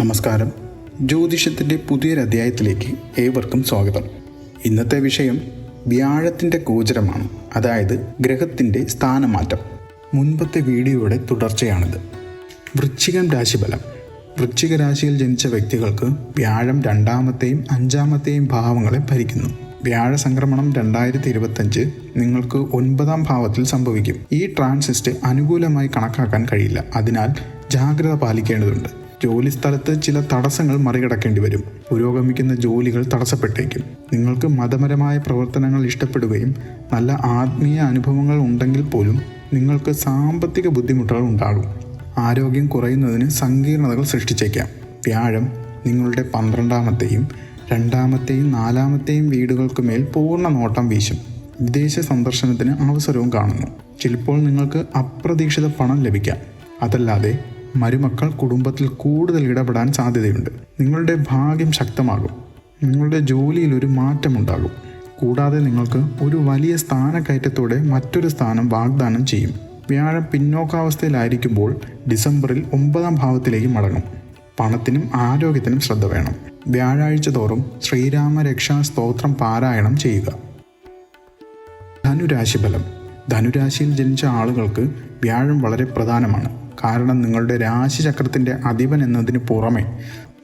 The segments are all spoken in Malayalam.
നമസ്കാരം. ജ്യോതിഷത്തിന്റെ പുതിയൊരധ്യായത്തിലേക്ക് ഏവർക്കും സ്വാഗതം. ഇന്നത്തെ വിഷയം വ്യാഴത്തിന്റെ ഗോചരമാണ് അതായത് ഗ്രഹത്തിന്റെ സ്ഥാനമാറ്റം. മുൻപത്തെ വീഡിയോയുടെ തുടർച്ചയാണിത്. വൃശ്ചികം രാശിഫലം. വൃശ്ചിക രാശിയിൽ ജനിച്ച വ്യക്തികൾക്ക് വ്യാഴം രണ്ടാമത്തെയും അഞ്ചാമത്തെയും ഭാവങ്ങളെ ഭരിക്കുന്നു. വ്യാഴ സംക്രമണം രണ്ടായിരത്തി ഇരുപത്തഞ്ച് നിങ്ങൾക്ക് ഒൻപതാം ഭാവത്തിൽ സംഭവിക്കും. ഈ ട്രാൻസിസ്റ്റ് അനുകൂലമായി കണക്കാക്കാൻ കഴിയില്ല. അതിനാൽ ജാഗ്രത പാലിക്കേണ്ടതുണ്ട്. ജോലി സ്ഥലത്ത് ചില തടസ്സങ്ങൾ മറികടക്കേണ്ടി വരും. പുരോഗമിക്കുന്ന ജോലികൾ തടസ്സപ്പെട്ടേക്കും. നിങ്ങൾക്ക് മതപരമായ പ്രവർത്തനങ്ങൾ ഇഷ്ടപ്പെടുകയും നല്ല ആത്മീയ അനുഭവങ്ങൾ ഉണ്ടെങ്കിൽ പോലും നിങ്ങൾക്ക് സാമ്പത്തിക ബുദ്ധിമുട്ടുകൾ ഉണ്ടാകും. ആരോഗ്യം കുറയുന്നതിന് സങ്കീർണതകൾ സൃഷ്ടിച്ചേക്കാം. വ്യാഴം നിങ്ങളുടെ പന്ത്രണ്ടാമത്തെയും രണ്ടാമത്തെയും നാലാമത്തെയും വീടുകൾക്ക് മേൽ പൂർണ നോട്ടം വീശും. വിദേശ സന്ദർശനത്തിന് അവസരവും കാണുന്നു. ചിലപ്പോൾ നിങ്ങൾക്ക് അപ്രതീക്ഷിത പണം ലഭിക്കാം. അതല്ലാതെ മരുമക്കൾ കുടുംബത്തിൽ കൂടുതൽ ഇടപെടാൻ സാധ്യതയുണ്ട്. നിങ്ങളുടെ ഭാഗ്യം ശക്തമാകും. നിങ്ങളുടെ ജോലിയിൽ ഒരു മാറ്റമുണ്ടാകും. കൂടാതെ നിങ്ങൾക്ക് ഒരു വലിയ സ്ഥാനക്കയറ്റത്തോടെ മറ്റൊരു സ്ഥാനം വാഗ്ദാനം ചെയ്യും. വ്യാഴം പിന്നോക്കാവസ്ഥയിലായിരിക്കുമ്പോൾ ഡിസംബറിൽ ഒമ്പതാം ഭാവത്തിലേക്ക് മടങ്ങും. പണത്തിനും ആരോഗ്യത്തിനും ശ്രദ്ധ വേണം. വ്യാഴാഴ്ച തോറും ശ്രീരാമരക്ഷാ സ്തോത്രം പാരായണം ചെയ്യുക. ധനുരാശിഫലം. ധനുരാശിയിൽ ജനിച്ച ആളുകൾക്ക് വ്യാഴം വളരെ പ്രധാനമാണ്. കാരണം നിങ്ങളുടെ രാശിചക്രത്തിന്റെ അധിപൻ എന്നതിന് പുറമെ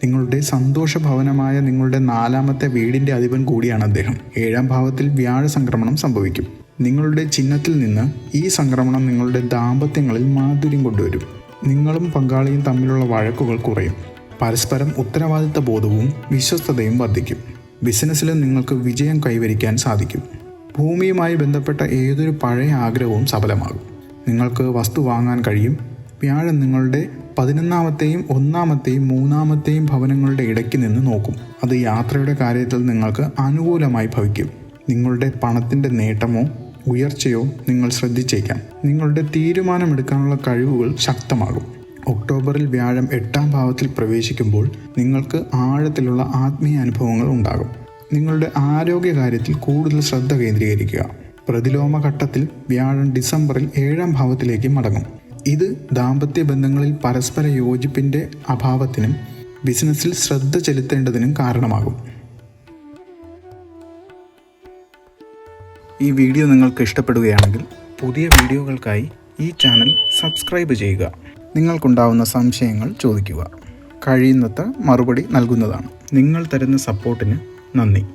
നിങ്ങളുടെ സന്തോഷഭവനമായ നിങ്ങളുടെ നാലാമത്തെ വീടിന്റെ അധിപൻ കൂടിയാണ് അദ്ദേഹം. ഏഴാം ഭാവത്തിൽ വ്യാഴ സംക്രമണം സംഭവിക്കും. നിങ്ങളുടെ ചിഹ്നത്തിൽ നിന്ന് ഈ സംക്രമണം നിങ്ങളുടെ ദാമ്പത്യങ്ങളിൽ മാധുര്യം കൊണ്ടുവരും. നിങ്ങളും പങ്കാളിയും തമ്മിലുള്ള വഴക്കുകൾ കുറയും. പരസ്പരം ഉത്തരവാദിത്ത ബോധവും വിശ്വസ്തതയും വർദ്ധിക്കും. ബിസിനസ്സിലും നിങ്ങൾക്ക് വിജയം കൈവരിക്കാൻ സാധിക്കും. ഭൂമിയുമായി ബന്ധപ്പെട്ട ഏതൊരു പഴയ ആഗ്രഹവും സഫലമാകും. നിങ്ങൾക്ക് വസ്തു വാങ്ങാൻ കഴിയും. വ്യാഴം നിങ്ങളുടെ പതിനൊന്നാമത്തെയും ഒന്നാമത്തെയും മൂന്നാമത്തെയും ഭവനങ്ങളുടെ ഇടയ്ക്ക് നിന്ന് നോക്കും. അത് യാത്രയുടെ കാര്യത്തിൽ നിങ്ങൾക്ക് അനുകൂലമായി ഭവിക്കും. നിങ്ങളുടെ പണത്തിന്റെ നേട്ടമോ ഉയർച്ചയോ നിങ്ങൾ ശ്രദ്ധിച്ചേക്കാം. നിങ്ങളുടെ തീരുമാനമെടുക്കാനുള്ള കഴിവുകൾ ശക്തമാകും. ഒക്ടോബറിൽ വ്യാഴം എട്ടാം ഭാവത്തിൽ പ്രവേശിക്കുമ്പോൾ നിങ്ങൾക്ക് ആഴത്തിലുള്ള ആത്മീയ അനുഭവങ്ങൾ ഉണ്ടാകും. നിങ്ങളുടെ ആരോഗ്യകാര്യത്തിൽ കൂടുതൽ ശ്രദ്ധ കേന്ദ്രീകരിക്കുക. പ്രതിലോമ ഘട്ടത്തിൽ വ്യാഴം ഡിസംബറിൽ ഏഴാം ഭാവത്തിലേക്ക് മടങ്ങും. ഇത് ദാമ്പത്യ ബന്ധങ്ങളിൽ പരസ്പര യോജിപ്പിന്റെ അഭാവത്തിനും ബിസിനസ്സിൽ ശ്രദ്ധ ചെലുത്തേണ്ടതിനും കാരണമാകും. ഈ വീഡിയോ നിങ്ങൾക്ക് ഇഷ്ടപ്പെടുകയാണെങ്കിൽ പുതിയ വീഡിയോകൾക്കായി ഈ ചാനൽ സബ്സ്ക്രൈബ് ചെയ്യുക. നിങ്ങൾക്കുണ്ടാവുന്ന സംശയങ്ങൾ ചോദിക്കുക. കഴിയുന്നത്ര മറുപടി നൽകുന്നതാണ്. നിങ്ങൾ തരുന്ന സപ്പോർട്ടിന് നന്ദി